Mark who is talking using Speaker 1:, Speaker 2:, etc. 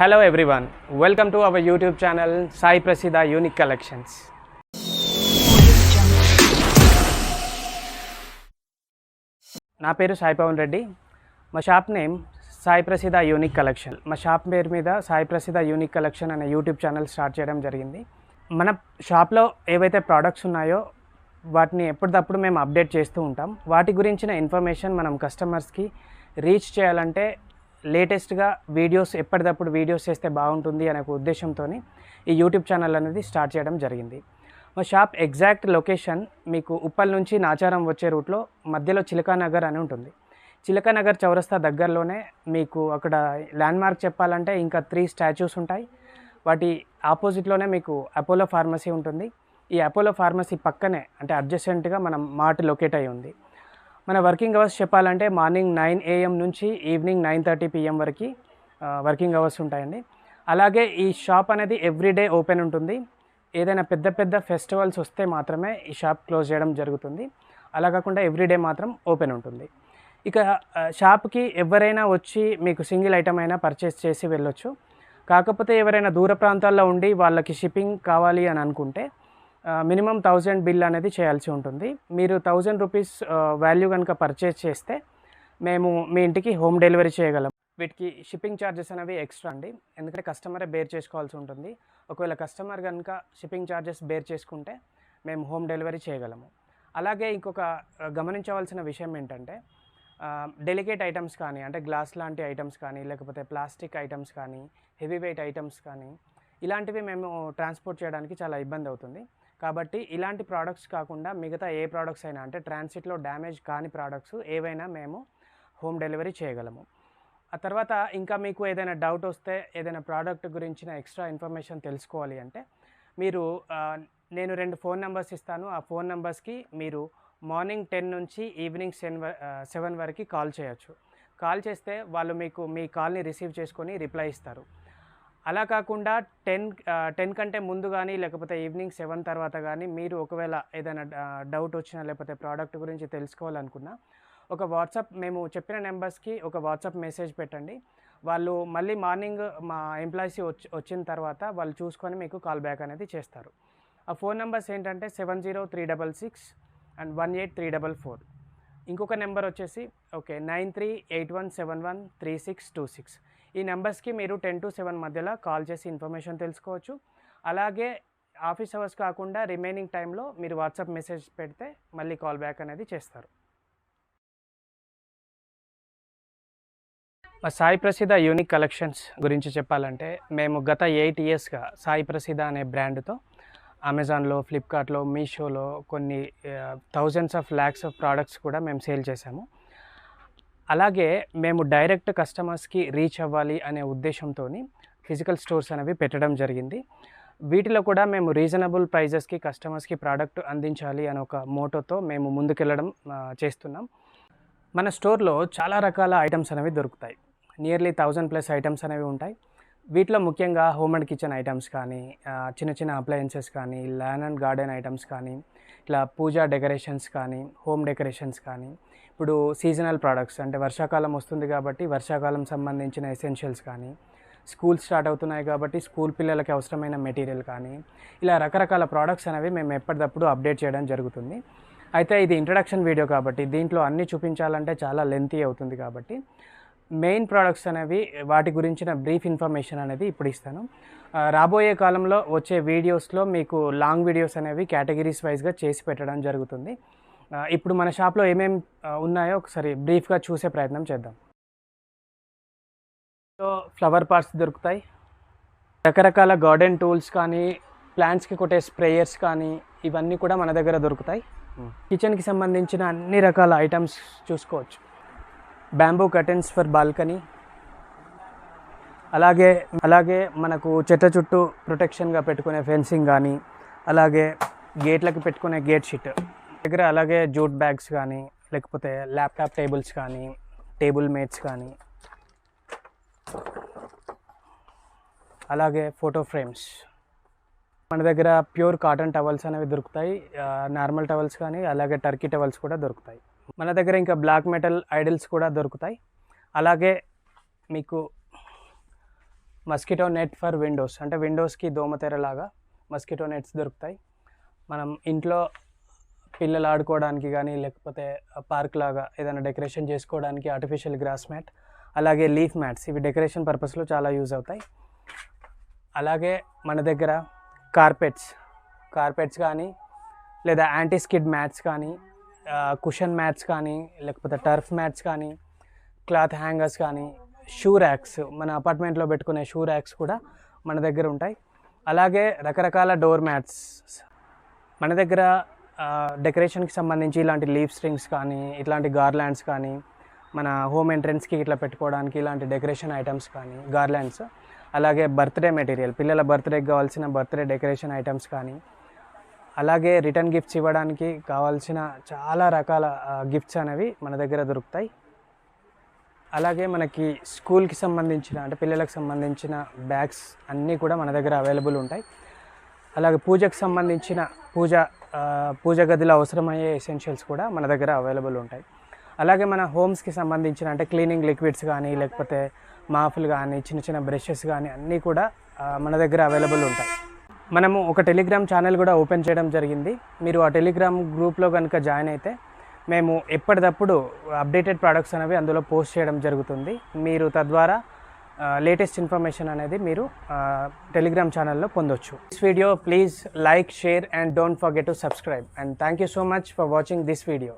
Speaker 1: Hello everyone welcome to our YouTube channel Sai Prasiddha unique collections నా పేరు సాయి పవన్ రెడ్డి. మా shop name Sai Prasiddha unique collection. మా shop పేరు మీద సాయి ప్రసిద్ధ యూనిక్ కలెక్షన్ అనే యూట్యూబ్ ఛానల్ స్టార్ట్ చేయడం జరిగింది. మన షాప్లో ఏవైతే ప్రోడక్ట్స్ ఉన్నాయో వాటిని ఎప్పటికప్పుడు మేము అప్డేట్ చేస్తూ ఉంటాం. వాటి గురించిన ఇన్ఫర్మేషన్ మనం కస్టమర్స్కి రీచ్ చేయాలంటే లేటెస్ట్గా వీడియోస్ ఎప్పటికప్పుడు వీడియోస్ చేస్తే బాగుంటుంది అనే ఒక ఉద్దేశంతో ఈ యూట్యూబ్ ఛానల్ అనేది స్టార్ట్ చేయడం జరిగింది. మా షాప్ ఎగ్జాక్ట్ లొకేషన్ మీకు ఉప్పల్ నుంచి నాచారం వచ్చే రూట్లో మధ్యలో చిలకానగర్ అని ఉంటుంది. చిలకానగర్ చౌరస్తా దగ్గరలోనే మీకు అక్కడ ల్యాండ్మార్క్ చెప్పాలంటే ఇంకా త్రీ స్టాచ్యూస్ ఉంటాయి. వాటి ఆపోజిట్లోనే మీకు అపోలో ఫార్మసీ ఉంటుంది. ఈ అపోలో ఫార్మసీ పక్కనే అంటే అడ్జసెంట్గా మనం మార్ట్ లొకేట్ అయి ఉంది. మన వర్కింగ్ అవర్స్ చెప్పాలంటే మార్నింగ్ నైన్ ఏఎం నుంచి ఈవినింగ్ నైన్ థర్టీ పిఎం వరకు వర్కింగ్ అవర్స్ ఉంటాయండి. అలాగే ఈ షాప్ అనేది ఎవ్రీడే ఓపెన్ ఉంటుంది. ఏదైనా పెద్ద పెద్ద ఫెస్టివల్స్ వస్తే మాత్రమే ఈ షాప్ క్లోజ్ చేయడం జరుగుతుంది. అలా కాకుండా ఎవ్రీడే మాత్రం ఓపెన్ ఉంటుంది. ఇక షాప్కి ఎవరైనా వచ్చి మీకు సింగిల్ ఐటమ్ అయినా పర్చేస్ చేసి వెళ్ళొచ్చు. కాకపోతే ఎవరైనా దూర ప్రాంతాల్లో ఉండి వాళ్ళకి షిప్పింగ్ కావాలి అని అనుకుంటే మినిమం థౌజండ్ బిల్ అనేది చేయాల్సి ఉంటుంది. మీరు థౌజండ్ రూపీస్ వాల్యూ కనుక పర్చేస్ చేస్తే మేము మీ ఇంటికి హోమ్ డెలివరీ చేయగలం. వీటికి షిప్పింగ్ ఛార్జెస్ అనేవి ఎక్స్ట్రా అండి. ఎందుకంటే కస్టమరే బేర్ చేసుకోవాల్సి ఉంటుంది. ఒకవేళ కస్టమర్ కనుక షిప్పింగ్ ఛార్జెస్ బేర్ చేసుకుంటే మేము హోమ్ డెలివరీ చేయగలము. అలాగే ఇంకొక గమనించవలసిన విషయం ఏంటంటే డెలికేట్ ఐటమ్స్ కానీ అంటే గ్లాస్ లాంటి ఐటమ్స్ కానీ లేకపోతే ప్లాస్టిక్ ఐటమ్స్ కానీ హెవీ వెయిట్ ఐటమ్స్ కానీ ఇలాంటివి మేము ట్రాన్స్పోర్ట్ చేయడానికి చాలా ఇబ్బంది అవుతుంది. కాబట్టి ఇలాంటి ప్రోడక్ట్స్ కాకుండా మిగతా ఏ ప్రోడక్ట్స్ అయినా అంటే ట్రాన్సిట్లో డ్యామేజ్ కాని ప్రోడక్ట్స్ ఏవైనా మేము హోమ్ డెలివరీ చేయగలము. ఆ తర్వాత ఇంకా మీకు ఏదైనా డౌట్ వస్తే ఏదైనా ప్రోడక్ట్ గురించిన ఎక్స్ట్రా ఇన్ఫర్మేషన్ తెలుసుకోవాలి అంటే మీరు నేను రెండు ఫోన్ నెంబర్స్ ఇస్తాను. ఆ ఫోన్ నెంబర్స్కి మీరు మార్నింగ్ టెన్ నుంచి ఈవినింగ్ సెవెన్ సెవెన్ వరకు కాల్ చేయొచ్చు. కాల్ చేస్తే వాళ్ళు మీకు మీ కాల్ని రిసీవ్ చేసుకొని రిప్లై ఇస్తారు. అలా కాకుండా టెన్ టెన్ కంటే ముందు కానీ లేకపోతే ఈవినింగ్ సెవెన్ తర్వాత కానీ మీరు ఒకవేళ ఏదైనా డౌట్ వచ్చినా లేకపోతే ప్రోడక్ట్ గురించి తెలుసుకోవాలనుకున్నా ఒక వాట్సాప్ మేము చెప్పిన నెంబర్స్కి ఒక వాట్సాప్ మెసేజ్ పెట్టండి. వాళ్ళు మళ్ళీ మార్నింగ్ మా ఎంప్లాయీస్ వచ్చి వచ్చిన తర్వాత వాళ్ళు చూసుకొని మీకు కాల్ బ్యాక్ అనేది చేస్తారు. ఆ ఫోన్ నెంబర్స్ ఏంటంటే seven zero three double six and one eight three double four. ఇంకొక నెంబర్ వచ్చేసి okay nine three eight one seven one three six two six. ఈ నెంబర్స్కి మీరు టెన్ టు సెవెన్ మధ్యలో కాల్ చేసి ఇన్ఫర్మేషన్ తెలుసుకోవచ్చు. అలాగే ఆఫీస్ అవర్స్ కాకుండా రిమైనింగ్ టైంలో మీరు వాట్సాప్ మెసేజ్ పెడితే మళ్ళీ కాల్ బ్యాక్ అనేది చేస్తారు. మా సాయి ప్రసిద్ధ యూనిక్ కలెక్షన్స్ గురించి చెప్పాలంటే మేము గత ఎయిట్ ఇయర్స్గా సాయి ప్రసిద్ధ అనే బ్రాండ్తో అమెజాన్లో ఫ్లిప్కార్ట్లో మీషోలో కొన్ని thousands of lakhs of products కూడా మేము సేల్ చేశాము. అలాగే మేము డైరెక్ట్ కస్టమర్స్కి రీచ్ అవ్వాలి అనే ఉద్దేశంతో ఫిజికల్ స్టోర్స్ అనేవి పెట్టడం జరిగింది. వీటిలో కూడా మేము రీజనబుల్ ప్రైజెస్కి కస్టమర్స్కి ప్రోడక్ట్ అందించాలి అనే ఒక మోటోతో మేము ముందుకెళ్ళడం చేస్తున్నాం. మన స్టోర్లో చాలా రకాల ఐటమ్స్ అనేవి దొరుకుతాయి. నియర్లీ థౌజండ్ ప్లస్ ఐటమ్స్ అనేవి ఉంటాయి. వీటిలో ముఖ్యంగా హోమ్ అండ్ కిచెన్ ఐటమ్స్ కానీ చిన్న చిన్న అప్లయన్సెస్ కానీ ల్యాన్ అండ్ గార్డెన్ ఐటమ్స్ కానీ ఇట్లా పూజా డెకరేషన్స్ కానీ హోమ్ డెకరేషన్స్ కానీ ఇప్పుడు సీజనల్ ప్రోడక్ట్స్ అంటే వర్షాకాలం వస్తుంది కాబట్టి వర్షాకాలం సంబంధించిన ఎసెన్షియల్స్ కానీ స్కూల్ స్టార్ట్ అవుతున్నాయి కాబట్టి స్కూల్ పిల్లలకి అవసరమైన మెటీరియల్ కానీ ఇలా రకరకాల ప్రోడక్ట్స్ అనేవి మేము ఎప్పటికప్పుడు అప్డేట్ చేయడం జరుగుతుంది. అయితే ఇది ఇంట్రడక్షన్ వీడియో కాబట్టి దీంట్లో అన్నీ చూపించాలంటే చాలా లెంతీ అవుతుంది కాబట్టి మెయిన్ ప్రోడక్ట్స్ అనేవి వాటి గురించిన బ్రీఫ్ ఇన్ఫర్మేషన్ అనేది ఇప్పుడు ఇస్తాను. రాబోయే కాలంలో వచ్చే వీడియోస్లో మీకు లాంగ్ వీడియోస్ అనేవి కేటగిరీస్ వైజ్గా చేసి పెట్టడం జరుగుతుంది. ఇప్పుడు మన షాప్లో ఏమేమి ఉన్నాయో ఒకసారి బ్రీఫ్గా చూసే ప్రయత్నం చేద్దాం. సో ఫ్లవర్ పాట్స్ దొరుకుతాయి. రకరకాల గార్డెన్ టూల్స్ కానీ ప్లాంట్స్కి కొట్టే స్ప్రేయర్స్ కానీ ఇవన్నీ కూడా మన దగ్గర దొరుకుతాయి. కిచెన్కి సంబంధించిన అన్ని రకాల ఐటమ్స్ చూసుకోవచ్చు. బ్యాంబూ కర్టెన్స్ ఫర్ బాల్కనీ అలాగే అలాగే మనకు చెట్ల చుట్టూ ప్రొటెక్షన్గా పెట్టుకునే ఫెన్సింగ్ కానీ అలాగే గేట్లకు పెట్టుకునే గేట్ షీట్ దగ్గర అలాగే జూట్ బ్యాగ్స్ కానీ లేకపోతే ల్యాప్టాప్ టేబుల్స్ కానీ టేబుల్ మేట్స్ కానీ అలాగే ఫోటో ఫ్రేమ్స్ మన దగ్గర ప్యూర్ కాటన్ టవల్స్ అనేవి దొరుకుతాయి. నార్మల్ టవల్స్ కానీ అలాగే టర్కీ టవల్స్ కూడా దొరుకుతాయి. మన దగ్గర ఇంకా బ్లాక్ మెటల్ ఐడల్స్ కూడా దొరుకుతాయి. అలాగే మీకు మస్కిటో నెట్ ఫర్ విండోస్ అంటే విండోస్కి దోమతెరలాగా మస్కిటో నెట్స్ దొరుకుతాయి. మనం ఇంట్లో పిల్లలు ఆడుకోవడానికి కానీ లేకపోతే పార్క్ లాగా ఏదైనా డెకరేషన్ చేసుకోవడానికి ఆర్టిఫిషియల్ గ్రాస్ మ్యాట్ అలాగే లీఫ్ మ్యాట్స్ ఇవి డెకరేషన్ పర్పస్లో చాలా యూజ్ అవుతాయి. అలాగే మన దగ్గర కార్పెట్స్ కార్పెట్స్ కానీ లేదా యాంటీ స్కిడ్ మ్యాట్స్ కానీ కుషన్ మ్యాట్స్ కానీ లేకపోతే టర్ఫ్ మ్యాట్స్ కానీ క్లాత్ హ్యాంగర్స్ కానీ షూ ర్యాక్స్ మన అపార్ట్మెంట్లో పెట్టుకునే షూ ర్యాక్స్ కూడా మన దగ్గర ఉంటాయి. అలాగే రకరకాల డోర్ మ్యాట్స్ మన దగ్గర డెకరేషన్కి సంబంధించి ఇలాంటి లీఫ్ స్ట్రింగ్స్ కానీ ఇట్లాంటి గార్లాండ్స్ కానీ మన హోమ్ ఎంట్రెన్స్కి ఇట్లా పెట్టుకోవడానికి ఇలాంటి డెకరేషన్ ఐటమ్స్ కానీ గార్లాండ్స్ అలాగే బర్త్డే మెటీరియల్ పిల్లల బర్త్డేకి కావాల్సిన బర్త్డే డెకరేషన్ ఐటమ్స్ కానీ అలాగే రిటర్న్ గిఫ్ట్స్ ఇవ్వడానికి కావాల్సిన చాలా రకాల గిఫ్ట్స్ అనేవి మన దగ్గర దొరుకుతాయి. అలాగే మనకి స్కూల్కి సంబంధించిన అంటే పిల్లలకు సంబంధించిన బ్యాగ్స్ అన్నీ కూడా మన దగ్గర అవైలబుల్ ఉంటాయి. అలాగే పూజకు సంబంధించిన పూజ పూజ గదిలో అవసరమయ్యే ఎసెన్షియల్స్ కూడా మన దగ్గర అవైలబుల్ ఉంటాయి. అలాగే మన హోమ్స్కి సంబంధించిన అంటే క్లీనింగ్ లిక్విడ్స్ కానీ లేకపోతే మాఫులు కానీ చిన్న చిన్న బ్రషెస్ కానీ అన్నీ కూడా మన దగ్గర అవైలబుల్ ఉంటాయి. మనము ఒక టెలిగ్రామ్ ఛానల్ కూడా ఓపెన్ చేయడం జరిగింది. మీరు ఆ టెలిగ్రామ్ గ్రూప్లో కనుక జాయిన్ అయితే మేము ఎప్పటికప్పుడు అప్డేటెడ్ ప్రోడక్ట్స్ అనేవి అందులో పోస్ట్ చేయడం జరుగుతుంది. మీరు తద్వారా లేటెస్ట్ ఇన్ఫర్మేషన్ అనేది మీరు టెలిగ్రామ్ ఛానల్లో పొందొచ్చు. This video please like share and don't forget to subscribe and thank you so much for watching this video